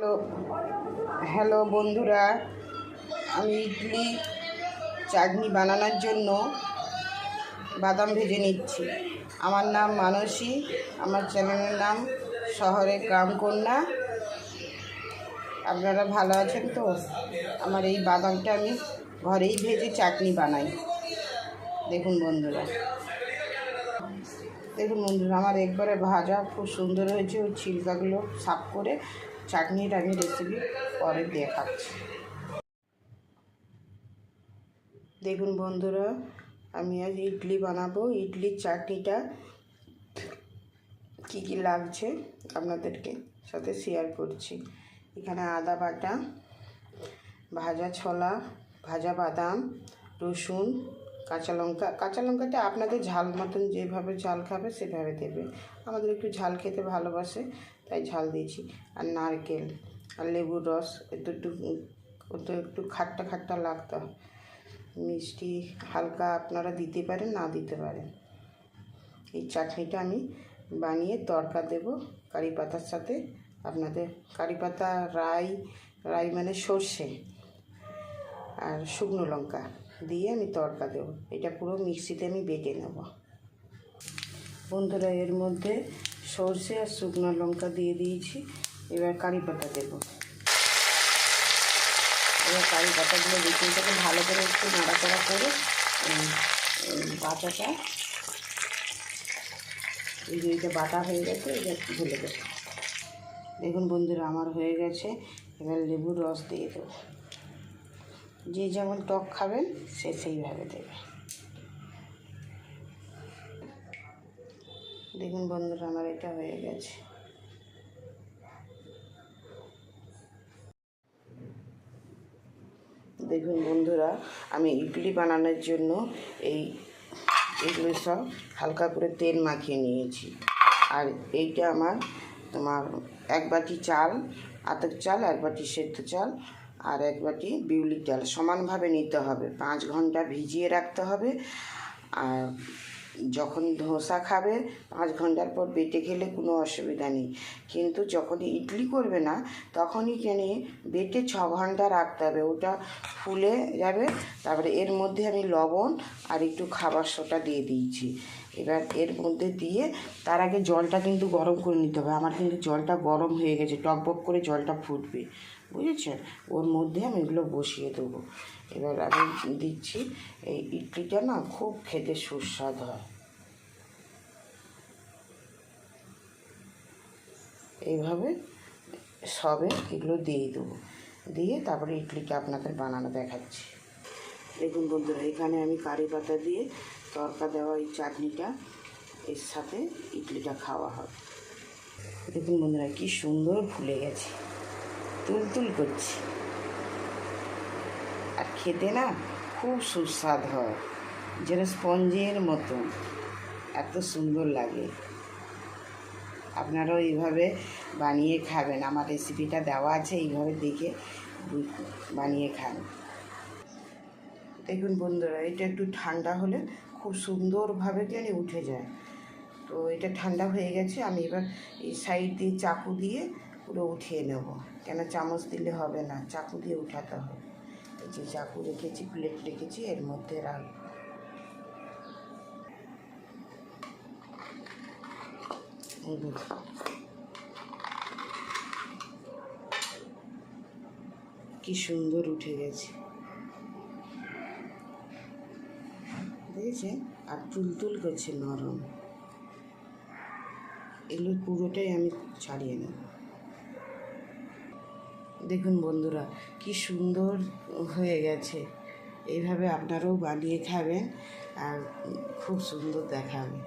Hello hello বন্ধুরা, আমি ইডলি চাটনি বানানোর জন্য বাদাম ভেজে নিচ্ছি। আমার নাম মানসী, আমার চ্যানেলের নাম শহরে গ্রামকন্যা। আপনারা ভালো আছেন তো? আমার এই বাদামটা আমি ঘরেই ভেজে চাটনি বানাই। দেখুন বন্ধুরা। দেখুন বন্ধুরা, আমার একবারে ভাজা খুব সুন্দর হয়েছে। ওই ছিলকাগুলো সাফ করে চাটনির আমি রেসিপি পরে দেখাচ্ছি। দেখুন বন্ধুরা, আমি আজ ইডলি বানাবো। ইডলির চাটনিটা কী কী লাগছে আপনাদেরকে সাথে শেয়ার করছি। এখানে আদা বাটা, ভাজা ছোলা, ভাজা বাদাম, রসুন কাঁচা লঙ্কা, কাঁচা লঙ্কাটা আপনাদের ঝাল মতন যেভাবে ঝাল খাবে সেভাবে দেবে। আমাদের একটু ঝাল খেতে ভালোবাসে, তাই ঝাল দিয়েছি। আর নারকেল আর লেবুর রস, একটু একটু ওটা একটু খাট্টা খাট্টা লাগতো। মিষ্টি হালকা আপনারা দিতে পারেন, না দিতে পারেন। এই চাটনিটা আমি বানিয়ে তড়কা দেব কারি পাতার সাথে। আপনাদের কারি পাতা, রাই রাই মানে সর্ষে আর শুকনো লঙ্কা। দিয়ে আমি তড়কা দেবো। এটা পুরো মিক্সিতে আমি বেটে নেব। বন্ধুরা, এর মধ্যে সর্ষে আর শুকনো লঙ্কা দিয়ে দিয়েছি। এবার কারি পাতা দেবো। এবার কারি পাতাগুলো বেকিংটাকে ভালো করে একটু নাড়াচাড়া করে বাটাটা, এই যে এটা বাটা হয়ে গেছে, এটা ঢেলে দেবো। দেখুন বন্ধুরা, আমার হয়ে গেছে। এবার লেবুর রস দিয়ে দেবো। যে যেমন টক খাবেন, সে সেইভাবে দেবে। দেখুন বন্ধুরা, আমার এটা হয়ে গেছে। দেখুন বন্ধুরা, আমি ইডলি বানানোর জন্য এই এগুলো সব হালকা করে তেল মাখিয়ে নিয়েছি। আর এইটা আমার তোমার এক বাটি চাল আতক চাল এক বাটি সেদ্ধ চাল আর এক বাটি বিউলি চাল সমানভাবে নিতে হবে। পাঁচ ঘণ্টা ভিজিয়ে রাখতে হবে। আর যখন ধোসা খাবে, পাঁচ ঘণ্টার পর বেটে খেলে কোনো অসুবিধা নেই। কিন্তু যখন ইডলি করবে না, তখনই কেনে বেটে ছ ঘণ্টা রাখতে হবে। ওটা ফুলে যাবে। তারপরে এর মধ্যে আমি লবণ আর একটু খাবার সোটা দিয়ে দিয়েছি। এবার এর মধ্যে দিয়ে তার আগে জলটা কিন্তু গরম করে নিতে হবে। আমার কিন্তু জলটা গরম হয়ে গেছে। টকবক করে জলটা ফুটবে। বুঝেছেন? ওর মধ্যে আমি এগুলো বসিয়ে দেবো। এবার আমি দিচ্ছি, এই ইডলিটা না খুব খেতে সুস্বাদ হয়। এইভাবে সবে এগুলো দিয়ে দেবো। দিয়ে তারপরে ইডলিটা আপনাদের বানানো দেখাচ্ছি। দেখুন বন্ধুরা, এখানে আমি কারি পাতা দিয়ে তরকা দেওয়া এই চাটনিটা, এর সাথে ইডলিটা খাওয়া হবে। দেখুন বন্ধুরা, কি সুন্দর ফুলে গেছে। তুলতুল করছে। আর খেতে না খুব সুস্বাদ হয়, যেন স্পঞ্জের মতন এত সুন্দর লাগে। আপনারাও এইভাবে বানিয়ে খাবেন। আমার রেসিপিটা দেওয়া আছে, এইভাবে দেখে বানিয়ে খান। দেখুন বন্ধুরা, এটা একটু ঠান্ডা হলে খুব সুন্দরভাবে যেন উঠে যায়। তো এটা ঠান্ডা হয়ে গেছে, আমি এবার এই সাইড দিয়ে চাকু দিয়ে পুরো উঠিয়ে নেব। কেন চামচ দিলে হবে না? চাকু দিয়ে উঠাতে হবে। এই যে চাকু রেখেছি প্লেট রেখেছি, এর মধ্যে রাখ এই কি সুন্দর উঠে গেছে। দেখেছেন? আর তুলতুল করছে নরম। এগুলো পুরোটাই আমি ছাড়িয়ে নেব। দেখুন বন্ধুরা, কি সুন্দর হয়ে গেছে। এইভাবে আপনারাও বানিয়ে খাবেন আর খুব সুন্দর দেখাবে।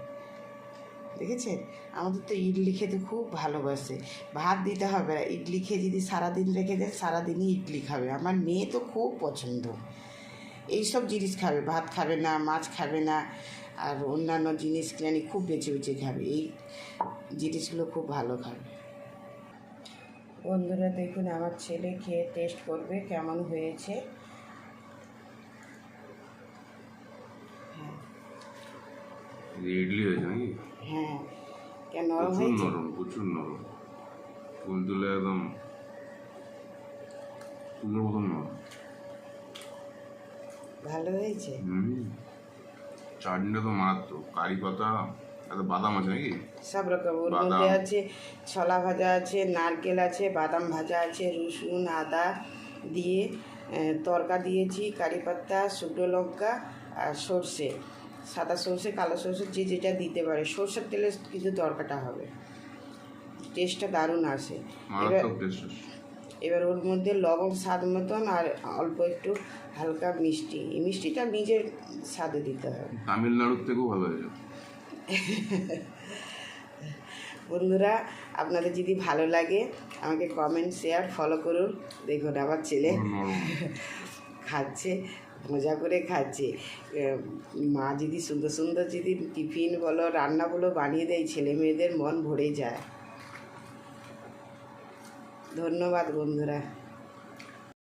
দেখেছেন? আমাদের তো ইডলি খেতে খুব ভালোবাসে। ভাত দিতে হবে না, ইডলি খেয়ে যদি সারাদিন রেখে দেন, সারাদিনই ইডলি খাবে। আমার মেয়ে তো খুব পছন্দ। এইসব জিনিস খাবে, ভাত খাবে না, মাছ খাবে না, আর অন্যান্য জিনিস জানি খুব বেছে বেছে খাবে। এই জিনিসগুলো খুব ভালো খাবে। বন্ধুরা দেখুন আমার ছেলে খেয়ে টেস্ট করবে কেমন হয়েছে। ইডলি হয়েছে নাকি? হ্যাঁ কেন নরম প্রচুর হয়েছে? নরম প্রচুর নরম। তুল তুলে একদম সুন্দর মতন না ভালো হয়েছে? হুম। চাটনিটা তো মারাত্মক। কারি পাতা এত বাদাম আছে নাকি? সব রকম ওর। মধ্যে আছে ছোলা ভাজা আছে নারকেল আছে বাদাম ভাজা আছে রসুন আদা দিয়ে তরকা দিয়েছি কারি পাতা শুকনো লঙ্কা আর সর্ষে। সাদা সর্ষে কালো সর্ষে যে যেটা দিতে পারে। সর্ষের তেলে কিন্তু তরকাটা হবে। টেস্টটা দারুণ আসে। এবার এবার ওর মধ্যে লবণ স্বাদ মতন আর অল্প একটু হালকা মিষ্টি। এই মিষ্টিটা নিজের স্বাদে দিতে হবে। তামিলনাড়ুর থেকেও ভালো হয়েছে বন্ধুরা, আপনাদের যদি ভালো লাগে, আমাকে কমেন্ট শেয়ার ফলো করুন। দেখুন, আমার ছেলে খাচ্ছে, মজা করে খাচ্ছে। মা যদি সুন্দর সুন্দর যদি টিফিন বলো, রান্না বলো বানিয়ে দেয়, ছেলে মেয়েদের মন ভরে যায়। ধন্যবাদ বন্ধুরা।